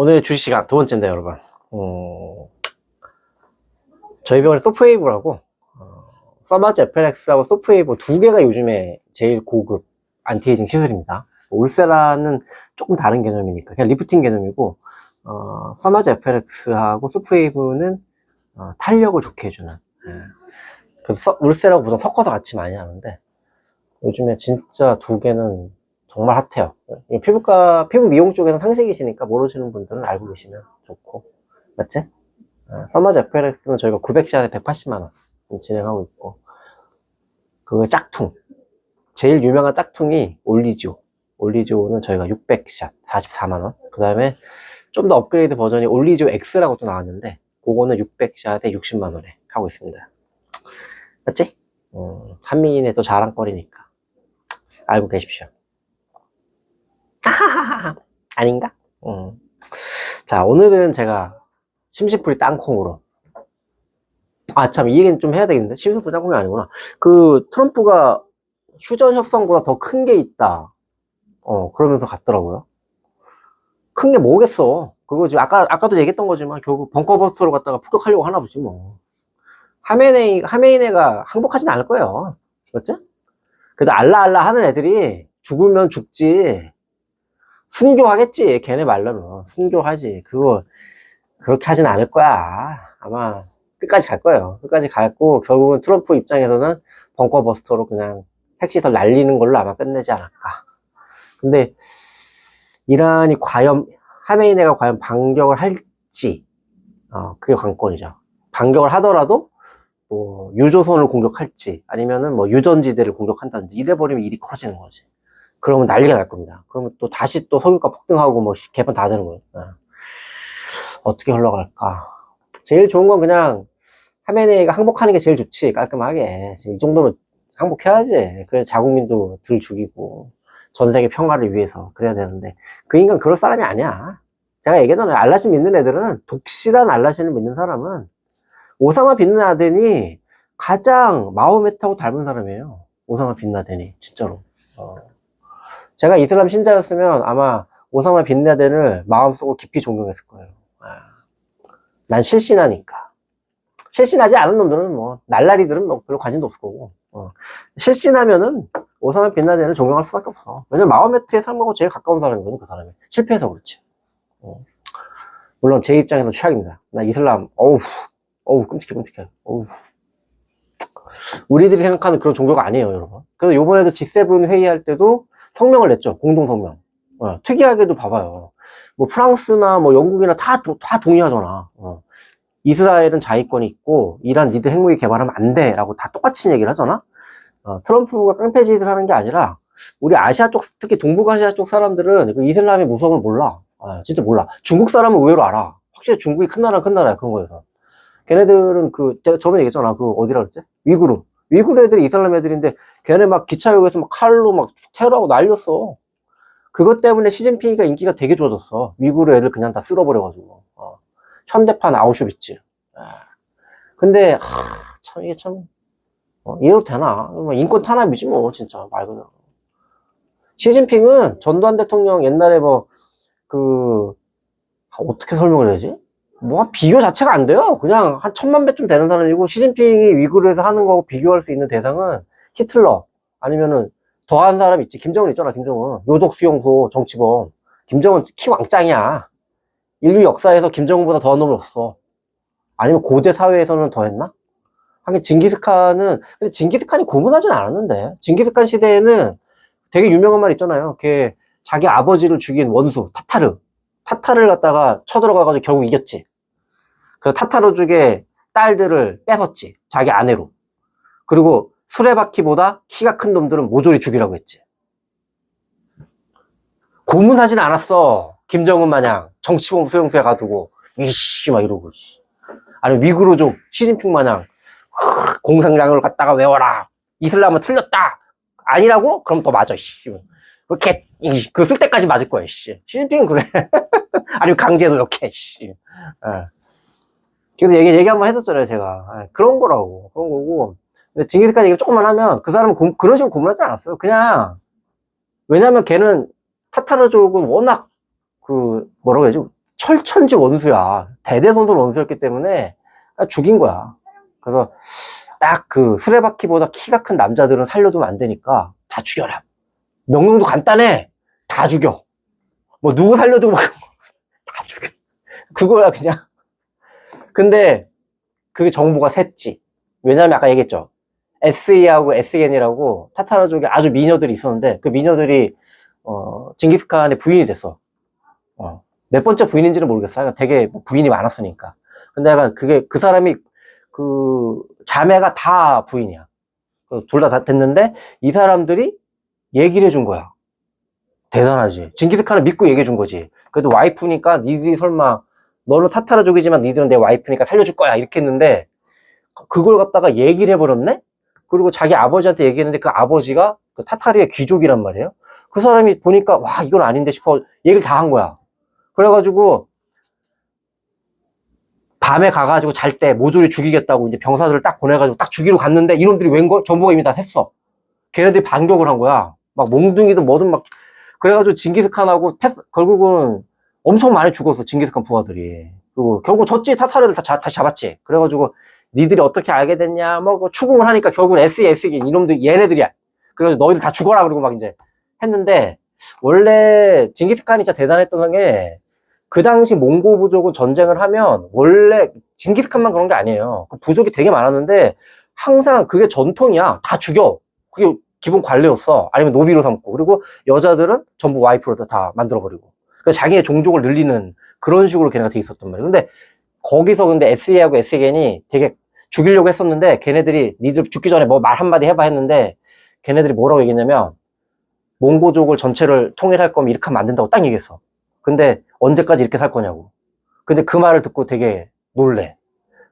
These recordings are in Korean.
오늘의 주식 시간 두 번째인데 여러분. 어, 저희 병원에 소프웨이브라고 어, 서마즈 FLX하고 소프웨이브 두 개가 요즘에 제일 고급 안티에이징 시술입니다. 울세라는 조금 다른 개념이니까 그냥 리프팅 개념이고 어, 서마즈 FLX하고 소프웨이브는 어, 탄력을 좋게 해주는. 예. 그래서 서- 울세라고 보통 섞어서 같이 많이 하는데 요즘에 진짜 두 개는 정말 핫해요. 이 피부과, 피부 미용 쪽에서 상식이시니까 모르시는 분들은 알고 계시면 좋고. 맞지? 어, 서마즈 FLX는 저희가 900샷에 180만원 진행하고 있고. 그 짝퉁. 제일 유명한 짝퉁이 올리지오. 올리지오는 저희가 600샷 44만원. 그 다음에 좀 더 업그레이드 버전이 올리지오 X라고 또 나왔는데, 그거는 600샷에 60만원에 하고 있습니다. 맞지? 어, 한민인의 또 자랑거리니까. 알고 계십시오. 아닌가? 음. 자, 오늘은 제가 심심풀이 땅콩으로. 아, 참, 이 얘기는 좀 해야 되겠는데? 심심풀이 땅콩이 아니구나. 그, 트럼프가 휴전 협상보다 더 큰 게 있다. 어, 그러면서 갔더라고요. 큰 게 뭐겠어. 그거 지금 아까, 아까도 얘기했던 거지만 결국 벙커버스터로 갔다가 폭격하려고 하나 보지 뭐. 하메네이, 하메이네가 항복하진 않을 거예요. 맞지? 그래도 알라알라 하는 애들이 죽으면 죽지. 순교하겠지. 걔네 말로는. 순교하지. 그거, 그렇게 하진 않을 거야. 아마 끝까지 갈 거예요. 끝까지 갈고, 결국은 트럼프 입장에서는 벙커버스터로 그냥 핵시설 날리는 걸로 아마 끝내지 않을까. 근데, 이란이 과연, 하메이네가 과연 반격을 할지, 어, 그게 관건이죠. 반격을 하더라도, 뭐, 유조선을 공격할지, 아니면은 뭐, 유전지대를 공격한다든지, 이래버리면 일이 커지는 거지. 그러면 난리가 날 겁니다. 그러면 또 다시 또 석유가 폭등하고 뭐 개판 다 되는 거예요. 예. 어떻게 흘러갈까? 제일 좋은 건 그냥 하메네이가 항복하는 게 제일 좋지 깔끔하게 지금 이 정도면 항복해야지. 그래 자국민도 들 죽이고 전 세계 평화를 위해서 그래야 되는데 그 인간 그럴 사람이 아니야. 제가 얘기했잖아요. 알라신 믿는 애들은 독실한 알라신을 믿는 사람은 오사마 빈라덴이 가장 마호메트하고 닮은 사람이에요. 오사마 빈라덴이 진짜로. 어. 제가 이슬람 신자였으면 아마 오사마 빈 라덴을 마음속으로 깊이 존경했을 거예요. 아, 난 실신하니까. 실신하지 않은 놈들은 뭐, 날라리들은 뭐 별로 관심도 없을 거고. 어. 실신하면은 오사마 빈 라덴을 존경할 수밖에 없어. 왜냐면 마호메트의 삶하고 제일 가까운 사람이거든, 그 사람이. 실패해서 그렇지. 어. 물론 제 입장에서 최악입니다. 나 이슬람, 어우, 어우, 끔찍해, 끔찍해. 어우. 우리들이 생각하는 그런 종교가 아니에요, 여러분. 그래서 요번에도 G7 회의할 때도 성명을 냈죠. 공동 성명. 어, 특이하게도 봐봐요. 뭐 프랑스나 뭐 영국이나 다, 도- 다 동의하잖아. 어. 이스라엘은 자위권이 있고 이란 니들 핵무기 개발하면 안 돼 라고 다 똑같이 얘기를 하잖아. 어, 트럼프가 깡패짓을 하는 게 아니라 우리 아시아 쪽 특히 동북아시아 쪽 사람들은 그 이슬람의 무서움을 몰라. 아, 진짜 몰라. 중국 사람은 의외로 알아. 확실히 중국이 큰 나라 큰 나라야 그런 거에서. 걔네들은 그 저번에 얘기했잖아. 그 어디라 그랬지? 위구르. 위구르 애들이 이슬람 애들인데 걔네 막 기차역에서 막 칼로 막 테러하고 날렸어. 그것 때문에 시진핑이가 인기가 되게 좋아졌어. 위구르 애들 그냥 다 쓸어버려가지고. 어. 현대판 아우슈비츠. 아. 근데, 하, 참, 이게 참, 어, 이래도 되나? 뭐 인권 탄압이지, 뭐, 진짜, 말 그대로. 시진핑은 전두환 대통령 옛날에 뭐, 그, 아, 어떻게 설명을 해야지? 뭐, 비교 자체가 안 돼요. 그냥 한 천만 배쯤 되는 사람이고, 시진핑이 위구르에서 하는 거하고 비교할 수 있는 대상은 히틀러, 아니면은, 더한 사람 있지. 김정은 있잖아, 김정은. 요독 수용소 정치범. 김정은 키 왕짱이야. 인류 역사에서 김정은보다 더한 놈은 없어. 아니면 고대 사회에서는 더 했나? 하긴 징기스칸은, 근데 징기스칸이 고문하진 않았는데. 징기스칸 시대에는 되게 유명한 말 있잖아요. 걔 자기 아버지를 죽인 원수, 타타르. 타타르를 갖다가 쳐들어가가지고 결국 이겼지. 그 타타르족의 딸들을 뺏었지. 자기 아내로. 그리고 수레바퀴보다 키가 큰 놈들은 모조리 죽이라고 했지. 고문하진 않았어. 김정은 마냥 정치범 소용소에 가두고 이씨 막 이러고 씨. 아니 위구르족 시진핑 마냥 아, 공상량을 갖다가 외워라. 이슬람은 틀렸다. 아니라고? 그럼 또 맞아. 씨. 그쓸 때까지 맞을 거야. 씨. 시진핑은 그래. 아니면 강제도 이렇게. 씨. 예. 그래서 얘기 얘기 한번 했었잖아요. 제가 예, 그런 거라고 그런 거고. 근데 징기스칸 얘기 조금만 하면 그 사람은 고- 그런 식으로 고문하지 않았어요. 그냥 왜냐면 걔는 타타르족은 워낙 그 뭐라고 해야지 철천지 원수야. 대대손손 원수였기 때문에 죽인 거야. 그래서 딱그 수레바퀴보다 키가 큰 남자들은 살려두면 안 되니까 다 죽여라. 명령도 간단해. 다 죽여. 뭐 누구 살려두고 막 다 죽여. 그거야 그냥. 근데 그게 정보가 샜지. 왜냐면 아까 얘기했죠. SE하고 SN이라고 타타라족에 아주 미녀들이 있었는데 그 미녀들이 어, 징기스칸의 부인이 됐어. 어, 몇 번째 부인인지는 모르겠어. 요 되게 뭐 부인이 많았으니까. 근데 약간 그게 그 사람이 그 자매가 다 부인이야. 둘 다 다 됐는데 이 사람들이 얘기를 해준 거야. 대단하지. 징기스칸을 믿고 얘기해 준 거지. 그래도 와이프니까 니들이 설마 너는 타타르족이지만 니들은 내 와이프니까 살려줄 거야 이렇게 했는데 그걸 갖다가 얘기를 해버렸네? 그리고 자기 아버지한테 얘기했는데 그 아버지가 그 타타르의 귀족이란 말이에요. 그 사람이 보니까 와 이건 아닌데 싶어 얘기를 다 한 거야. 그래가지고 밤에 가가지고 잘 때 모조리 죽이겠다고 이제 병사들을 딱 보내가지고 딱 죽이러 갔는데 이놈들이 웬걸 정보가 이미 다 했어. 걔네들이 반격을 한 거야. 막 몽둥이든 뭐든 막 그래가지고 징기스칸하고 패스 결국은 엄청 많이 죽었어 징기스칸 부하들이. 그리고 결국 졌지 타타르들 다 자- 다시 잡았지. 그래가지고 니들이 어떻게 알게 됐냐 뭐 그거 추궁을 하니까 결국은 SE SE 이놈들 얘네들이야. 그래가지고 너희들 다 죽어라 그러고 막 이제 했는데 원래 징기스칸이 진짜 대단했던 게 그 당시 몽고 부족은 전쟁을 하면 원래 징기스칸만 그런 게 아니에요. 그 부족이 되게 많았는데 항상 그게 전통이야. 다 죽여. 그게 기본 관례였어. 아니면 노비로 삼고. 그리고 여자들은 전부 와이프로 다- 다 만들어버리고. 그래서 자기의 종족을 늘리는 그런 식으로 걔네가 돼 있었단 말이에요. 근데 거기서 근데 SE하고 SE겐이 되게 죽이려고 했었는데 걔네들이 니들 죽기 전에 뭐 말 한마디 해봐 했는데 걔네들이 뭐라고 얘기했냐면 몽고족을 전체를 통일할 거면 이렇게 하면 안 된다고 딱 얘기했어. 근데 언제까지 이렇게 살 거냐고. 근데 그 말을 듣고 되게 놀래.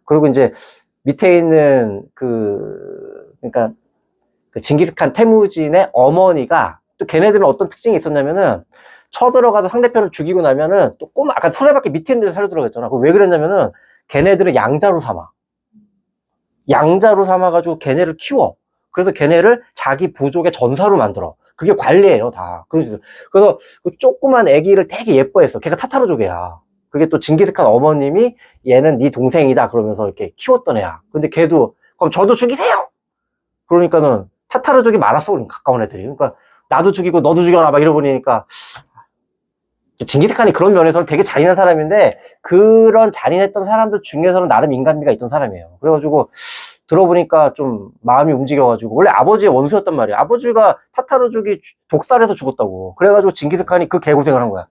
그리고 이제 밑에 있는 그, 그러니까 그 징기스칸 태무진의 어머니가 또 걔네들은 어떤 특징이 있었냐면은 쳐들어가서 상대편을 죽이고 나면은 또 꼬마, 아까 수레바퀴 밑에 있는 데를 살려 들어갔잖아. 그 왜 그랬냐면은 걔네들은 양자로 삼아. 양자로 삼아가지고 걔네를 키워. 그래서 걔네를 자기 부족의 전사로 만들어. 그게 관리예요, 다. 그래서, 그 조그만 애기를 되게 예뻐했어. 걔가 타타르족이야. 그게 또 징기스칸 어머님이 얘는 네 동생이다 그러면서 이렇게 키웠던 애야. 근데 걔도 그럼 저도 죽이세요. 그러니까는 타타르족이 많았어, 우리 가까운 애들이. 그러니까 나도 죽이고 너도 죽여라 막 이러보니까 징기스칸이 그런 면에서는 되게 잔인한 사람인데 그런 잔인했던 사람들 중에서는 나름 인간미가 있던 사람이에요. 그래가지고 들어보니까 좀 마음이 움직여가지고 원래 아버지의 원수였단 말이에요. 아버지가 타타르족이 주- 독살해서 죽었다고. 그래가지고 징기스칸이 그 개고생을 한 거야.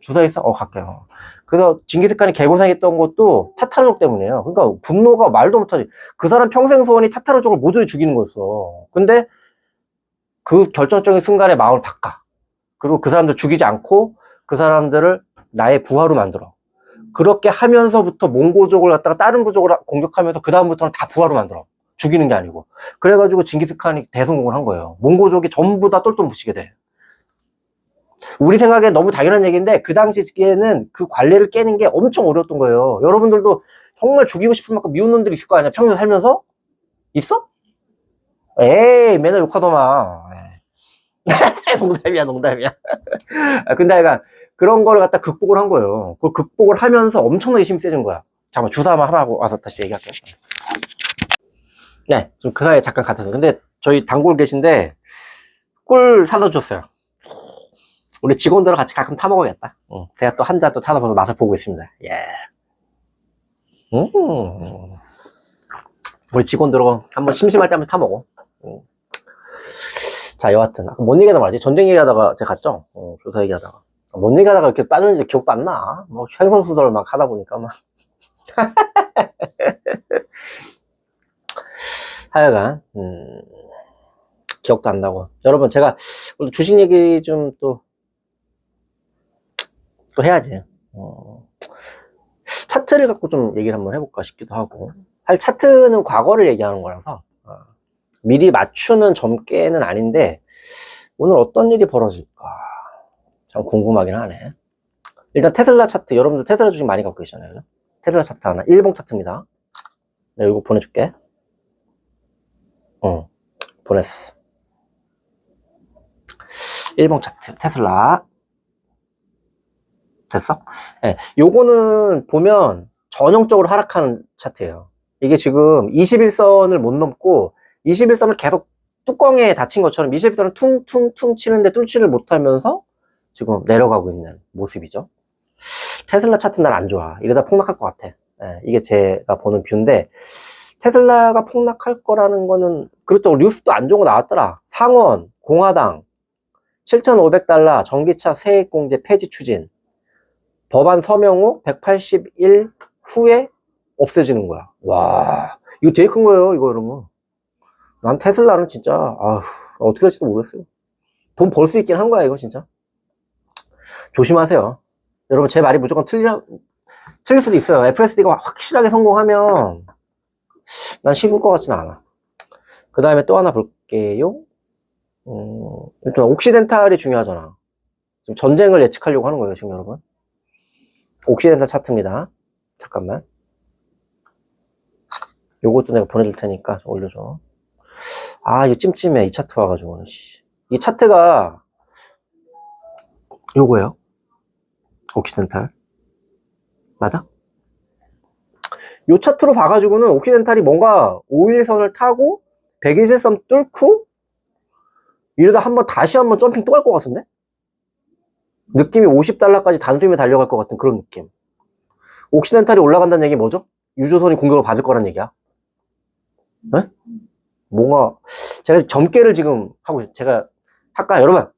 주사했어? 어, 갈게요. 그래서 징기스칸이 개고생했던 것도 타타르족 때문이에요. 그러니까 분노가 말도 못하지. 그 사람 평생 소원이 타타르족을 모조리 죽이는 거였어. 근데 그 결정적인 순간에 마음을 바꿔. 그리고 그 사람들 죽이지 않고 그 사람들을 나의 부하로 만들어. 그렇게 하면서부터 몽고족을 갖다가 다른 부족을 공격하면서 그 다음부터는 다 부하로 만들어. 죽이는 게 아니고. 그래가지고 징기스칸이 대성공을 한 거예요. 몽고족이 전부 다 똘똘 뭉치게 돼. 우리 생각엔 너무 당연한 얘기인데 그 당시에는 그 관례를 깨는 게 엄청 어려웠던 거예요. 여러분들도 정말 죽이고 싶은 만큼 미운 놈들이 있을 거 아니야. 평생 살면서? 있어? 에이, 맨날 욕하더만. 농담이야, 농담이야. 아, 근데 약간 그런 걸 갖다 극복을 한 거예요. 그걸 극복을 하면서 엄청나게 힘이 세진 거야. 잠깐만, 주사만 하라고 와서 다시 얘기할게요. 네, 좀 그 사이에 잠깐 갔어요. 근데 저희 단골 계신데 꿀 사다 주셨어요. 우리 직원들과 같이 가끔 타 먹어야겠다. 응. 제가 또 한 잔또 보서 맛을 보고 있습니다. 예. 음. 우리 직원들하고 한번 심심할 때 한번 타 먹어. 응. 자, 여하튼. 아까 뭔 얘기하다 말이지? 전쟁 얘기하다가 제가 갔죠? 어, 조사 얘기하다가. 뭔 얘기 하다가 이렇게 빠졌는지 기억도 안 나. 뭐, 횡성수설 막 하다 보니까 막. 하여간, 음, 기억도 안 나고. 여러분, 제가 오늘 주식 얘기 좀 또, 또 해야지. 어, 차트를 갖고 좀 얘기를 한번 해볼까 싶기도 하고. 사실 차트는 과거를 얘기하는 거라서, 어, 미리 맞추는 점괘는 아닌데, 오늘 어떤 일이 벌어질까? 참 궁금하긴 하네. 일단 테슬라 차트, 여러분들 테슬라 주식 많이 갖고 계시잖아요. 테슬라 차트 하나, 일봉 차트입니다. 내가 이거 보내줄게. 응, 보냈어. 일봉 차트, 테슬라. 됐어? 예, 요거는 보면 전형적으로 하락하는 차트예요. 이게 지금 21선을 못 넘고 21선을 계속 뚜껑에 닫힌 것처럼 21선을 퉁퉁퉁 치는데 뚫지를 못하면서 지금 내려가고 있는 모습이죠. 테슬라 차트 난안 좋아. 이러다 폭락할 것 같아. 예, 이게 제가 보는 뷰인데 테슬라가 폭락할 거라는 거는 그렇죠. 뉴스도 안 좋은 거 나왔더라. 상원, 공화당 7,500달러 전기차 세액공제 폐지 추진. 법안 서명 후 181 후에 없애지는 거야. 와, 이거 되게 큰 거예요, 이거 여러분. 난 테슬라는 진짜, 아휴, 어떻게 될지도 모르겠어요. 돈 벌 수 있긴 한 거야, 이거 진짜. 조심하세요. 여러분, 제 말이 무조건 틀리, 틀릴 수도 있어요. FSD가 확실하게 성공하면, 난 식을 것 같지는 않아. 그 다음에 또 하나 볼게요. 음, 일단 옥시덴탈이 중요하잖아. 지금 전쟁을 예측하려고 하는 거예요, 지금 여러분. 옥시덴탈 차트입니다. 잠깐만. 요것도 내가 보내줄 테니까 좀 올려줘. 아, 이거 찜찜해. 이 차트 와가지고는, 씨. 이 차트가 요거예요. 옥시덴탈. 맞아? 요 차트로 봐가지고는 옥시덴탈이 뭔가 5일선을 타고 121선 뚫고 이러다 한번 다시 한번 점핑 또 갈 것 같은데? 느낌이 50달러까지 단숨에 달려갈 것 같은 그런 느낌. 옥시덴탈이 올라간다는 얘기 뭐죠? 유조선이 공격을 받을 거란 얘기야. 네? 뭔가 제가 점괘를 지금 하고 있어요. 제가 아까 여러분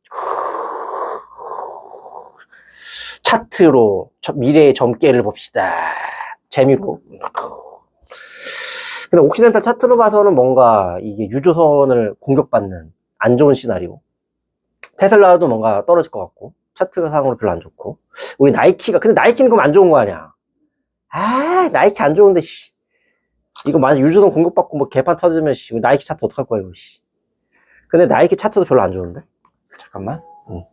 차트로 저- 미래의 점괘를 봅시다. 재미로. 근데 옥시덴탈 차트로 봐서는 뭔가 이게 유조선을 공격받는 안 좋은 시나리오. 테슬라도 뭔가 떨어질 것 같고, 차트 상으로 별로 안 좋고. 우리 나이키가, 근데 나이키는 그럼 안 좋은 거 아니야? 아, 나이키 안 좋은데, 씨. 이거 만약 유조선 공격받고 뭐 개판 터지면, 씨, 나이키 차트 어떡할 거야, 이거, 씨. 근데 나이키 차트도 별로 안 좋은데? 잠깐만. 응.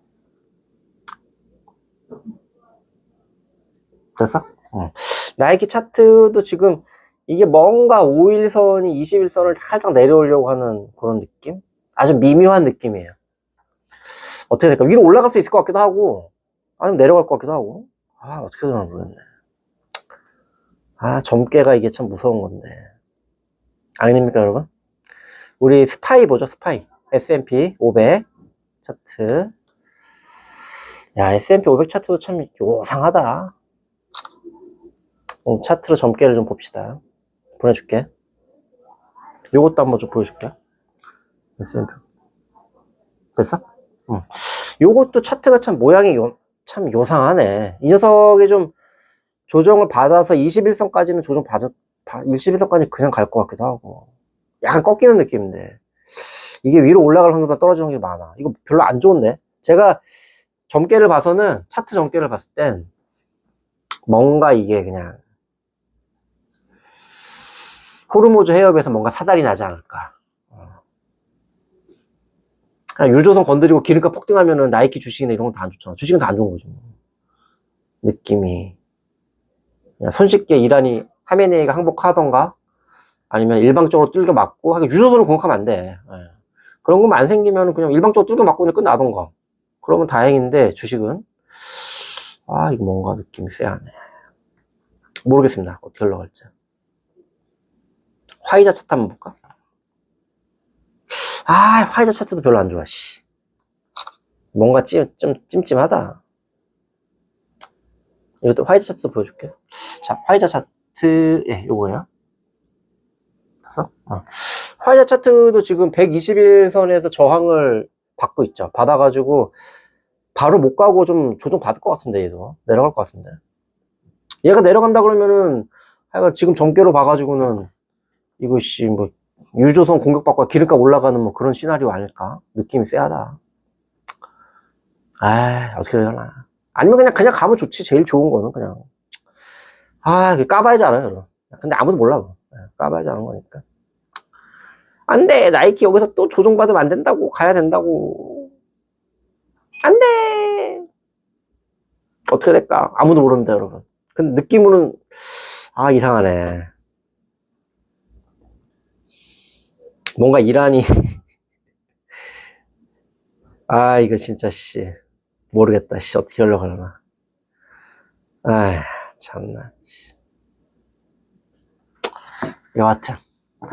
됐어? 응. 나이키 차트도 지금 이게 뭔가 5일선이 21선을 살짝 내려오려고 하는 그런 느낌? 아주 미묘한 느낌이에요. 어떻게 될까? 위로 올라갈 수 있을 것 같기도 하고, 아니면 내려갈 것 같기도 하고. 아, 어떻게 되나 모르겠네. 아, 점괘가 이게 참 무서운 건데. 아닙니까, 여러분? 우리 스파이 보죠, 스파이. S&P 500 차트. 야, S&P 500 차트도 참 요상하다. 음, 차트로 점괘를 좀 봅시다. 보내줄게. 요것도 한번 좀 보여줄게. S&P. 됐어? 응. 요것도 차트가 참 모양이 요, 참 요상하네. 이 녀석이 좀 조정을 받아서 21선까지는 조정 받을, 21선까지 그냥 갈 것 같기도 하고. 약간 꺾이는 느낌인데. 이게 위로 올라갈 확률보다 떨어지는 게 많아. 이거 별로 안 좋은데? 제가 점괘를 봐서는, 차트 점괘를 봤을 땐, 뭔가 이게 그냥, 호르모즈 해협에서 뭔가 사달이 나지 않을까. 그냥 유조선 건드리고 기름값 폭등하면은 나이키 주식이나 이런 건 다 안 좋잖아. 주식은 다 안 좋은 거지. 뭐. 느낌이. 손쉽게 이란이 하메네이가 항복하던가 아니면 일방적으로 뚫겨 맞고 유조선을 공격하면 안 돼. 예. 그런 것만 안 생기면 그냥 일방적으로 뚫겨 맞고 그냥 끝나던가. 그러면 다행인데 주식은 아 이거 뭔가 느낌이 쎄하네. 모르겠습니다. 어떻게 흘러갈지. 화이자 차트 한번 볼까? 아, 화이자 차트도 별로 안 좋아, 씨. 뭔가 찜, 좀 찜찜하다. 이것도 화이자 차트도 보여줄게. 자, 화이자 차트, 예, 요거야. 됐어? 어. 화이자 차트도 지금 121선에서 저항을 받고 있죠. 받아가지고, 바로 못 가고 좀 조정 받을 것 같은데, 얘도. 내려갈 것 같은데. 얘가 내려간다 그러면은, 하여간 지금 점괘로 봐가지고는, 씨, 뭐, 유조선 공격받고 기름값 올라가는 뭐 그런 시나리오 아닐까? 느낌이 쎄하다. 아 어떻게 되려나. 아니면 그냥, 그냥 가면 좋지. 제일 좋은 거는 그냥. 아, 그 까봐야지 알아요, 여러분. 근데 아무도 몰라. 예, 까봐야지 아는 거니까. 안 돼. 나이키 여기서 또 조정받으면 안 된다고. 가야 된다고. 안 돼. 어떻게 될까? 아무도 모릅니다, 여러분. 근데 느낌으로는, 아, 이상하네. 뭔가 이란이 아 이거 진짜 씨 모르겠다 씨 어떻게 하려고 하려나 아이, 참나. 여하튼,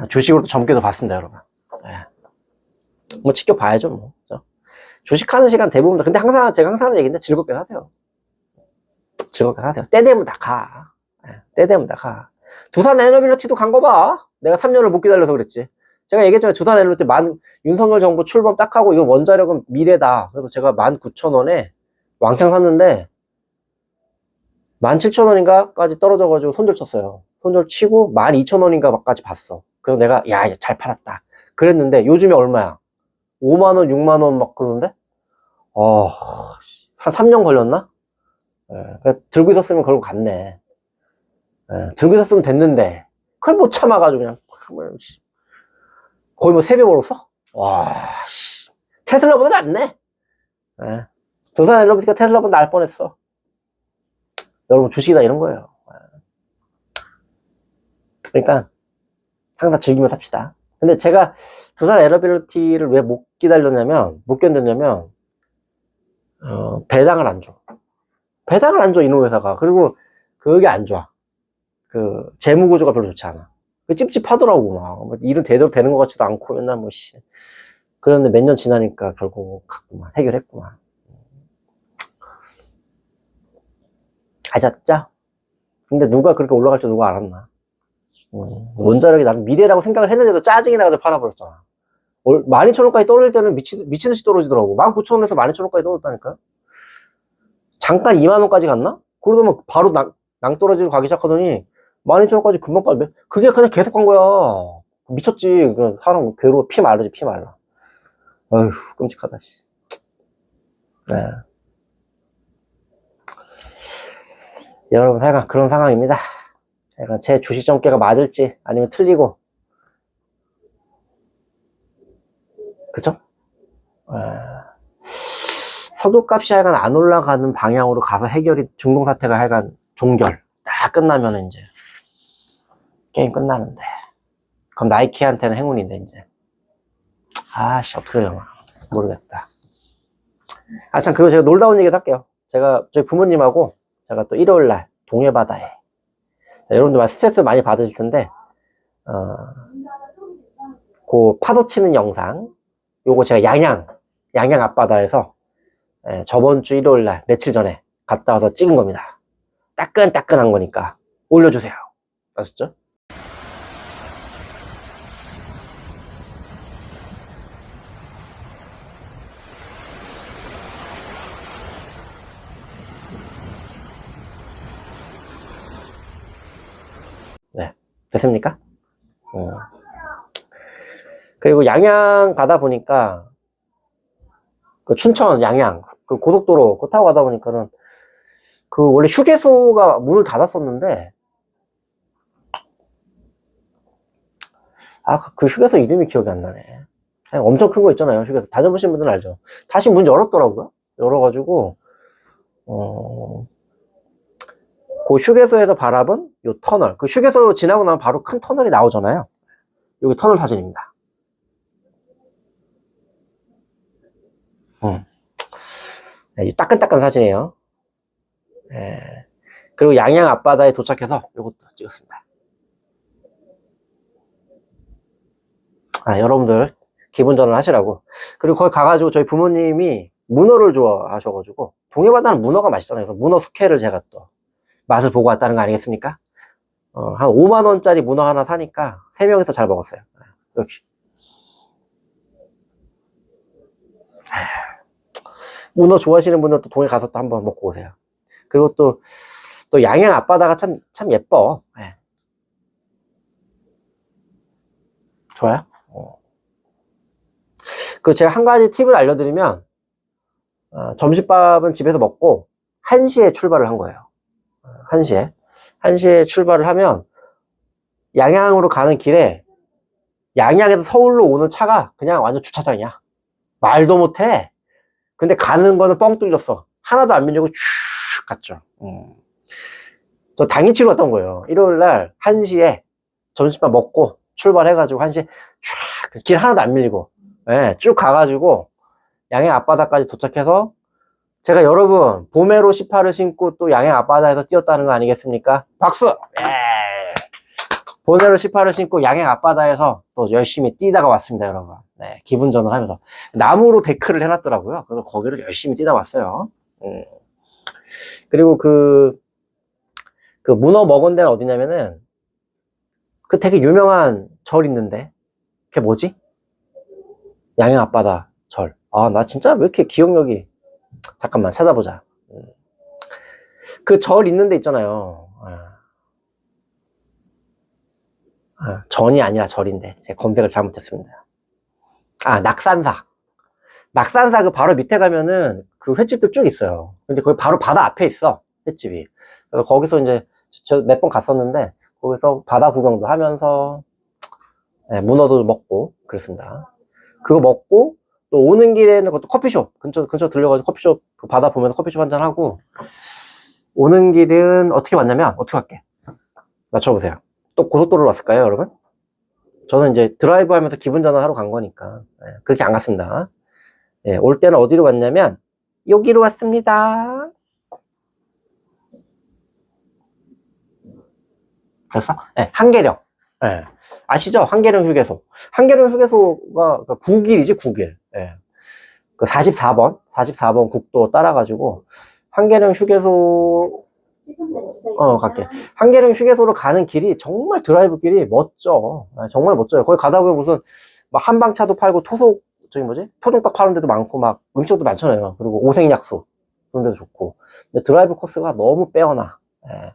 주식으로도 점괘도 봤습니다, 여러분. 예. 뭐, 지켜봐야죠, 뭐. 그죠? 주식하는 시간 대부분, 다- 근데 항상, 제가 항상 하는 얘기인데 즐겁게 사세요. 즐겁게 사세요. 때 되면 다 가. 예, 때 되면 다 가. 두산 에너빌리티도 간 거 봐. 내가 3년을 못 기다려서 그랬지. 제가 얘기했잖아요. 두산 에너빌리티 만, 윤석열 정부 출범 딱 하고, 이건 원자력은 미래다. 그래서 제가 19,000원에 왕창 샀는데, 17,000원인가까지 떨어져가지고 손절 쳤어요. 손절 치고 12,000원인가까지 봤어. 그래서 내가, 야, 잘 팔았다. 그랬는데, 요즘에 얼마야? 5만원, 6만원 막 그러는데? 어, 한 3년 걸렸나? 예, 들고 있었으면 결국 갔네. 예, 들고 있었으면 됐는데, 그걸 못 참아가지고 그냥, 뭐, 씨. 거의 뭐 3배 벌었어? 와, 씨. 테슬라보다 낫네. 예. 두산 엘러비티가 테슬라보다 나을 뻔했어. 여러분, 주식이다 이런 거예요. 그러니까, 항상 즐기며 삽시다. 근데 제가 두산 에러빌리티를 왜 못 기다렸냐면, 못 견뎠냐면, 어, 배당을 안 줘. 배당을 안 줘, 이놈 회사가. 그리고 그게 안 좋아. 그, 재무 구조가 별로 좋지 않아. 그 찝찝하더라고, 막. 뭐 일은 제대로 되는 것 같지도 않고, 맨날 뭐, 씨. 그런데 몇 년 지나니까 결국 갔구만. 해결했구만. 가졌죠? 근데 누가 그렇게 올라갈 줄 누가 알았나? 음, 원자력이 나는 미래라고 생각을 했는데도 짜증이 나가지고 팔아버렸잖아. 12,000원까지 떨어질 때는 미치, 미친 듯이 떨어지더라고. 19,000원에서 12,000원까지 떨어졌다니까? 잠깐 2만원까지 갔나? 그러더만 바로 낭, 낭 떨어지로 가기 시작하더니 12,000원까지 금방 빨 그게 그냥 계속 간 거야. 미쳤지. 그 사람 괴로워. 피 말르지, 피 말라. 어휴, 끔찍하다, 씨. 네. 여러분, 하여간 그런 상황입니다. 약간 제 주식 정계가 맞을지 아니면 틀리고 그쵸? 아, 석유값이 하여간 안 올라가는 방향으로 가서 해결이 중동 사태가 하여간 종결 딱 끝나면 이제 게임 끝나는데. 그럼 나이키한테는 행운인데 이제. 아씨 어떻게 되나. 모르겠다. 아 참 그거 제가 놀다 온 얘기도 할게요. 제가 저희 부모님하고 제가 또 일요일 날 동해바다에. 자, 여러분들 스트레스 많이 받으실 텐데 어, 그 파도 치는 영상 요거 제가 양양 양양 앞바다에서 예, 저번 주 일요일 날 며칠 전에 갔다 와서 찍은 겁니다. 따끈따끈한 거니까 올려주세요. 아셨죠? 네 됐습니까? 어. 그리고 양양 가다 보니까 그 춘천 양양 그 고속도로 그거 타고 가다 보니까는 그 원래 휴게소가 문을 닫았었는데 아 그 휴게소 이름이 기억이 안 나네 엄청 큰 거 있잖아요 휴게소 다녀보신 분들은 알죠 다시 문 열었더라고요 열어가지고 어, 그 휴게소에서 바라본 요 터널 그 휴게소 지나고 나면 바로 큰 터널이 나오잖아요 여기 터널 사진입니다 음. 네, 이 따끈따끈 사진이에요. 예. 그리고 양양 앞바다에 도착해서 이것도 찍었습니다. 아, 여러분들 기분 전환 하시라고. 그리고 거기 가가지고 저희 부모님이 문어를 좋아하셔가지고 동해바다는 문어가 맛있잖아요. 그래서 문어 숙회를 제가 또 맛을 보고 왔다는 거 아니겠습니까? 어, 한 5만 원짜리 문어 하나 사니까 세 명이서 잘 먹었어요. 이렇게. 문어 좋아하시는 분들은 또 동해 가서 또 한번 먹고 오세요. 그리고 또, 또 양양 앞바다가 참, 참 예뻐. 예. 좋아요? 어. 그리고 제가 한 가지 팁을 알려드리면, 어, 점심밥은 집에서 먹고, 1시에 출발을 한 거예요. 어, 1시에. 1시에 출발을 하면, 양양으로 가는 길에, 양양에서 서울로 오는 차가 그냥 완전 주차장이야. 말도 못해. 근데 가는 거는 뻥 뚫렸어. 하나도 안 밀리고 쭉 갔죠. 음. 저 당일치로 갔던 거예요. 일요일 날 1시에 점심밥 먹고 출발해가지고 1시에 쫙길 하나도 안 밀리고 예, 쭉 가가지고 양양 앞바다까지 도착해서 제가 여러분 봄에로 18을 신고 또 양양 앞바다에서 뛰었다는 거 아니겠습니까? 박수! 예. 봄에로 18을 신고 양양 앞바다에서 또 열심히 뛰다가 왔습니다, 여러분. 네, 기분 전환 하면서. 나무로 데크를 해놨더라고요. 그래서 거기를 열심히 뛰다 왔어요. 음. 그리고 그, 그 문어 먹은 데는 어디냐면은 그 되게 유명한 절 있는데 그게 뭐지? 양양 앞바다 절. 아, 나 진짜 왜 이렇게 기억력이 잠깐만 찾아보자. 그 절 있는 데 있잖아요. 아. 아, 전이 아니라 절인데 제가 검색을 잘못했습니다. 아, 낙산사. 낙산사 그 바로 밑에 가면은 그 횟집도 쭉 있어요. 근데 거기 바로 바다 앞에 있어. 횟집이. 그래서 거기서 이제 저 몇 번 갔었는데 거기서 바다 구경도 하면서 네, 문어도 먹고 그랬습니다. 그거 먹고 또 오는 길에는 그것도 커피숍 근처 근처 들려가지고 커피숍 그 바다 보면서 커피숍 한잔 하고 오는 길은 어떻게 왔냐면 어떻게 할게 맞춰보세요. 또 고속도로로 왔을까요, 여러분? 저는 이제 드라이브 하면서 기분 전환하러 간 거니까 예, 그렇게 안 갔습니다. 예, 올 때는 어디로 갔냐면 여기로 왔습니다. 됐어? 예, 한계령. 예. 아시죠? 한계령 휴게소. 한계령 휴게소가 9길이지, 9길. 예. 그 44번, 44번 국도 따라가지고, 한계령 휴게소, 어, 갈게. 한계령 휴게소로 가는 길이 정말 드라이브 길이 멋져. 예, 정말 멋져요. 거기 가다 보면 무슨, 막 한방차도 팔고, 토속, 저기 뭐지? 표종떡 파는 데도 많고, 막 음식도 많잖아요. 그리고 오색약수. 그런 데도 좋고. 근데 드라이브 코스가 너무 빼어나. 예.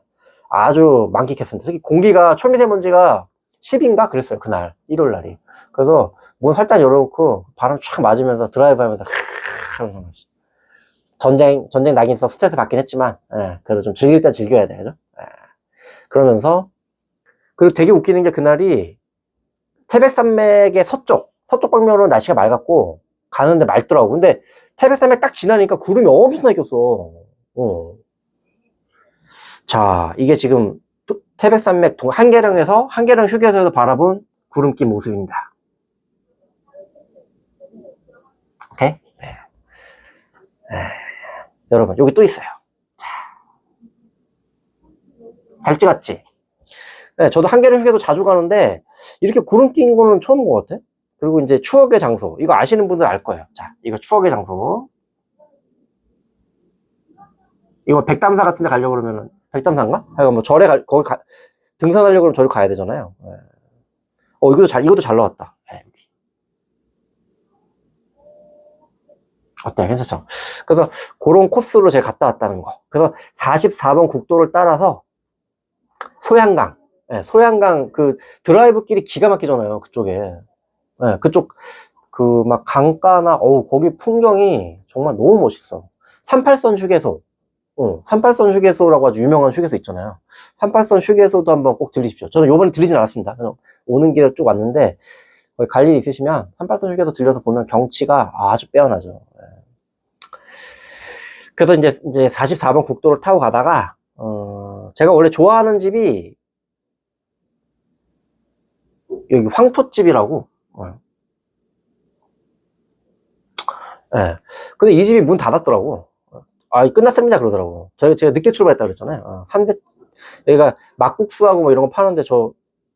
아주 만끽했습니다. 특히 공기가 초미세먼지가 10인가 그랬어요 그날 1월 날이. 그래서 문 활짝 열어놓고 바람 쫙 맞으면서 드라이브하면서 하면서 전쟁 전쟁 나긴 있어 스트레스 받긴 했지만 예, 그래도 좀 즐길 땐 즐겨야 돼, 그죠? 예. 그러면서 그리고 되게 웃기는 게 그날이 태백산맥의 서쪽 서쪽 방면으로 날씨가 맑았고 가는데 맑더라고. 근데 태백산맥 딱 지나니까 구름이 엄청나게 꼈어. 어. 자, 이게 지금 또- 태백산맥 동 한계령에서 한계령 휴게소에서 바라본 구름기 모습입니다. 오케이? 네. 네. 여러분, 여기 또 있어요. 자. 잘 찍었지? 네, 저도 한계령 휴게소 자주 가는데 이렇게 구름 낀 거는 처음인 것 같아. 그리고 이제 추억의 장소. 이거 아시는 분들 알 거예요. 자, 이거 추억의 장소. 이거 백담사 같은 데 가려고 그러면은 백담사인가? 하여간 뭐 절에 가, 거기 가, 등산하려고 그러면 절에 가야 되잖아요. 예. 어, 이것도 잘, 이것도 잘 나왔다. 예. 어때? 괜찮죠? 그래서 그런 코스로 제가 갔다 왔다는 거. 그래서 44번 국도를 따라서 소양강, 예, 소양강 그 드라이브 길이 기가 막히잖아요. 그쪽에. 예, 그쪽 그 막 강가나 어우 거기 풍경이 정말 너무 멋있어. 38선 휴게소. 어, 38선 휴게소라고 아주 유명한 휴게소 있잖아요. 38선 휴게소도 한번 꼭 들리십시오. 저는 요번에 들리진 않았습니다. 오는 길에 쭉 왔는데, 거기 갈일 있으시면 38선 휴게소 들려서 보면 경치가 아주 빼어나죠. 예. 그래서 이제, 이제 44번 국도를 타고 가다가, 어, 제가 원래 좋아하는 집이, 여기 황토집이라고, 어. 예. 근데 이 집이 문 닫았더라고. 아, 끝났습니다. 그러더라고. 저희, 제가 늦게 출발했다 그랬잖아요. 어, 3대, 여기가 막국수하고 뭐 이런 거 파는데 저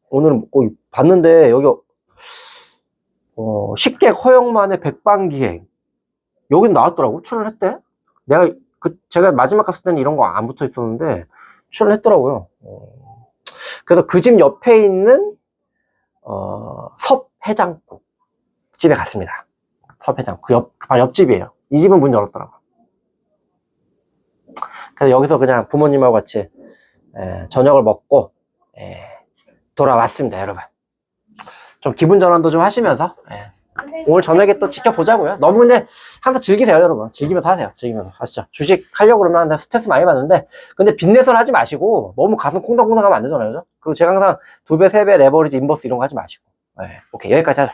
오늘 꼭 봤는데 여기, 어, 식객 허용만의 백반기행. 여긴 나왔더라고. 출연했대. 내가, 그, 제가 마지막 갔을 때는 이런 거 안 붙어 있었는데 출연했더라고요. 어, 그래서 그 집 옆에 있는, 어, 섭해장국 집에 갔습니다. 섭해장. 그 옆, 바로 옆집이에요. 이 집은 문 열었더라고. 그래서 여기서 그냥 부모님하고 같이 예, 저녁을 먹고 예, 돌아왔습니다, 여러분. 좀 기분 전환도 좀 하시면서 예, 오늘 저녁에 또 지켜보자고요. 너무 근데 항상 즐기세요, 여러분. 즐기면서 하세요. 즐기면서 하시죠. 주식 하려고 그러면 항상 스트레스 많이 받는데 근데 빚내서 하지 마시고 너무 가슴 콩닥콩닥 하면 안 되잖아요. 그죠? 그리고 제가 항상 두 배, 세 배 레버리지 인버스 이런 거 하지 마시고. 예, 오케이 여기까지 하자.